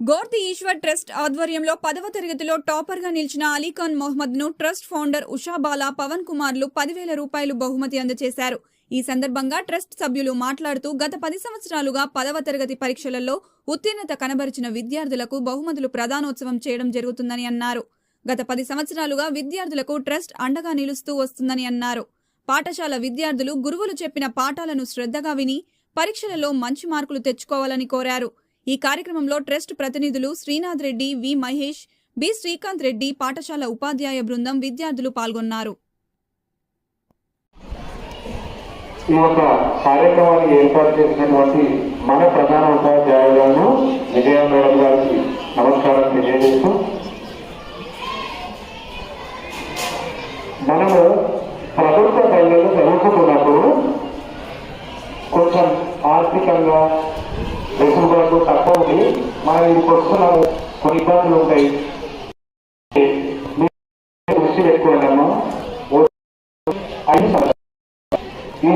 Gorthi Eshwar trust ఆధ్వర్యంలో పదవ తరగతిలో టాపర్గా నిలిచిన అలీఖాన్ మొహమ్మద్ను ట్రస్ట్ ఫౌండర్ ఉషాబాలా పవన్ కుమార్లు పదివేల రూపాయలు బహుమతి అందజేశారు ఈ సందర్భంగా ట్రస్ట్ సభ్యులు మాట్లాడుతూ గత పది సంవత్సరాలుగా పదవ తరగతి పరీక్షలలో ఉత్తీర్ణత కనబరిచిన విద్యార్థులకు బహుమతులు ప్రధానోత్సవం చేయడం జరుగుతుందని అన్నారు. గత పది సంవత్సరాలుగా విద్యార్థులకు ట్రస్ట్ అండగా నిలుస్తూ వస్తుందని అన్నారు. పాఠశాల విద్యార్థులు గురువులు చెప్పిన పాఠాలను శ్రద్ధగా విని పరీక్షలలో మంచి మార్కులు తెచ్చుకోవాలని కోరారు. ఈ కార్యక్రమంలో ట్రస్ట్ ప్రతినిధులు శ్రీనాథ్ రెడ్డి వి మహేష్ బి శ్రీకాంత్ రెడ్డి పాఠశాల ఉపాధ్యాయ బృందం విద్యార్థులు పాల్గొన్నారు. ఈ యొక్క కార్యక్రమాన్ని ఏర్పాటు చేసినటువంటి మన ప్రధాన ఉపాధ్యాయులను విజయ మేడం గారికి నమస్కారం తెలియజేస్తూ మనము ప్రభుత్వ పల్లెలు చదువుకుంటున్నప్పుడు కొంచెం ఆర్థికంగా వెసులుబాటు తక్కువ ఉంది మనం ఇంటికి వస్తున్నాము కొన్ని ఇబ్బందులు ఉంటాయి. దృష్టి పెట్టుకోండమ్మా ఈ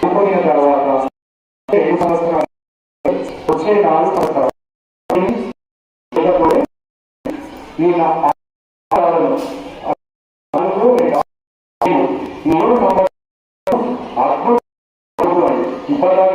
అయిపోయిన తర్వాత ఏడు సంవత్సరాలు. వచ్చే నాలుగు సంవత్సరాలు. ఈ నాలుగు No parágrafo